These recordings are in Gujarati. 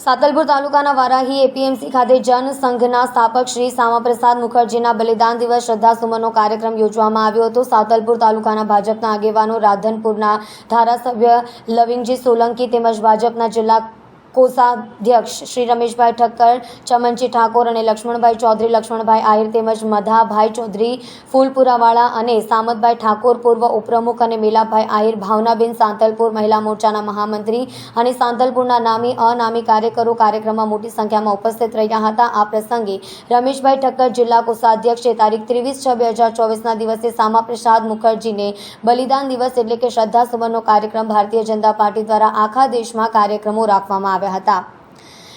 સાતલપુર તાલુકાના વારાહી એપીએમસી ખાતે જન સંઘના સ્થાપક શ્રી શ્યામાપ્રસાદ મુખર્જીના બલિદાન દિવસ શ્રદ્ધાસુમનનો કાર્યક્રમ યોજવામાં આવ્યો હતો. સાતલપુર તાલુકાના ભાજપના આગેવાનો રાધનપુરના ધારાસભ્ય લવિંગજી સોલંકી તેમજ ભાજપના જિલ્લા કોષાધ્યક્ષ શ્રી રમેશભાઈ ઠક્કર, ચમનજી ઠાકોર અને લક્ષ્મણભાઈ ચૌધરી, લક્ષ્મણભાઈ આહિર તેમજ મધાભાઈ ચૌધરી, ફૂલપુરાવાળા અને સામતભાઈ ઠાકોર પૂર્વ ઉપપ્રમુખ અને મેલાભાઈ આહિર, ભાવનાબેન સાંતલપુર મહિલા મોરચાના મહામંત્રી અને સાંતલપુરના નામી અનામી કાર્યકરો કાર્યક્રમમાં મોટી સંખ્યામાં ઉપસ્થિત રહ્યા હતા. આ પ્રસંગે રમેશભાઈ ઠક્કર જિલ્લા કોષાધ્યક્ષે તારીખ ત્રેવીસ છ બે હજાર ચોવીસના દિવસે શ્યામાપ્રસાદ મુખર્જીને બલિદાન દિવસ એટલે કે શ્રદ્ધાસુમનનો કાર્યક્રમ ભારતીય જનતા પાર્ટી દ્વારા આખા દેશમાં કાર્યક્રમો રાખવામાં આવ્યા. હતા.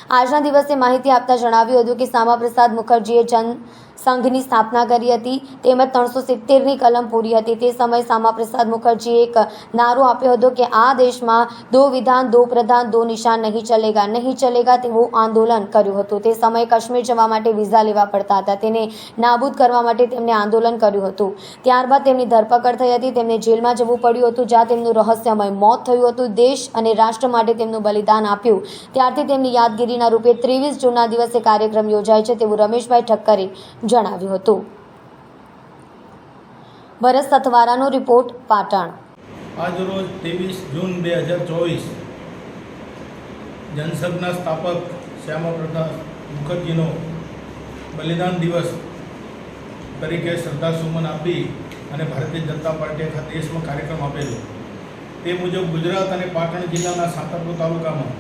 આજના દિવસે માહિતી આપતા જણાવ્યું હતું કે શ્યામાપ્રસાદ મુખર્જીએ જન સંઘની સ્થાપના કરી હતી. તેમજ ત્રણસો સિત્તેરની કલમ પૂરી હતી. તે સમયે શ્યામાપ્રસાદ મુખર્જીએ એક નારો આપ્યો હતો કે, આ દેશમાં દો વિધાન, દો પ્રધાન, દો નિશાન નહીં ચલેગા નહીં ચલેગા તેવું આંદોલન કર્યું હતું. તે સમયે કાશ્મીર જવા માટે વિઝા લેવા પડતા હતા. તેને નાબૂદ કરવા માટે તેમણે આંદોલન કર્યું હતું. ત્યારબાદ તેમની ધરપકડ થઈ હતી. તેમને જેલમાં જવું પડ્યું હતું, જ્યાં તેમનું રહસ્યમય મોત થયું હતું. દેશ અને રાષ્ટ્ર માટે તેમનું બલિદાન આપ્યું. ત્યારથી તેમની યાદગીરીના રૂપે ત્રેવીસ જૂનના દિવસે કાર્યક્રમ યોજાય છે તેવું રમેશભાઈ ઠક્કરે જણાવ્યું હતું. ભરત સથવારાનો રિપોર્ટ પાટણ. આજરોજ ત્રેવીસ જૂન બે હજાર ચોવીસ જનસંઘના સ્થાપક શ્યામાપ્રસાદ મુખર્જીનો બલિદાન દિવસ તરીકે શ્રદ્ધાસુમન આપી અને ભારતીય જનતા પાર્ટીએ આખા દેશમાં કાર્યક્રમ આપેલો. તે મુજબ ગુજરાત અને પાટણ જિલ્લાના સાંતરપુર તાલુકામાં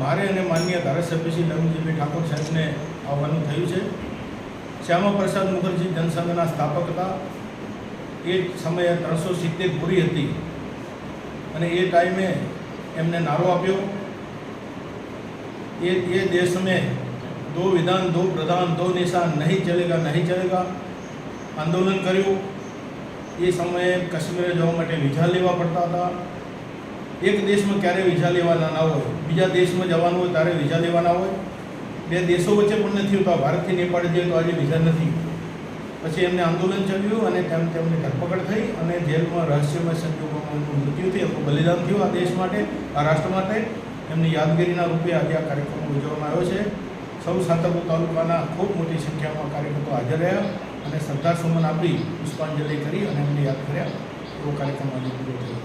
મારે અને માનનીય ધારાસભ્ય શ્રી નવીનજીભાઈ ઠાકોર સાહેબને આવવાનું થયું છે. શ્યામાપ્રસાદ મુખર્જી જનસંઘના સ્થાપક હતા. એ સમયે ત્રણસો સિત્તેર પૂરી હતી. અને એ ટાઈમે એમને નારો આપ્યો. એ એ દેશ મેં દો વિધાન, દો પ્રધાન, દો નિશાન, નહીં ચલેગા નહીં ચલેગા આંદોલન કર્યું. એ સમયે કાશ્મીરે જવા માટે વિઝા લેવા પડતા હતા. એક દેશમાં ક્યારે વિઝા લેવાના ના હોય, બીજા દેશમાં જવાનું હોય ત્યારે વિઝા લેવાના હોય. બે દેશો વચ્ચે પણ નથી હોતા. ભારતથી નેપાળ જે તો આજે વિઝા નથી. પછી એમને આંદોલન ચાલ્યું અને તેમ તેમને ધરપકડ થઈ અને જેલમાં રહસ્યમય સંજોગોમાં મૃત્યુ થયું. એમનું બલિદાન થયું આ દેશ માટે, આ રાષ્ટ્ર માટે. એમની યાદગીરીના રૂપે આજે આ કાર્યક્રમ ઉજવવામાં આવ્યો છે. સૌ સાતપુર તાલુકાના ખૂબ મોટી સંખ્યામાં કાર્યકર્તો હાજર રહ્યા અને શ્રદ્ધાસુમન આપી પુષ્પાંજલિ કરી અને એમને યાદ કર્યા. એવો કાર્યક્રમ આજે પૂરો થયો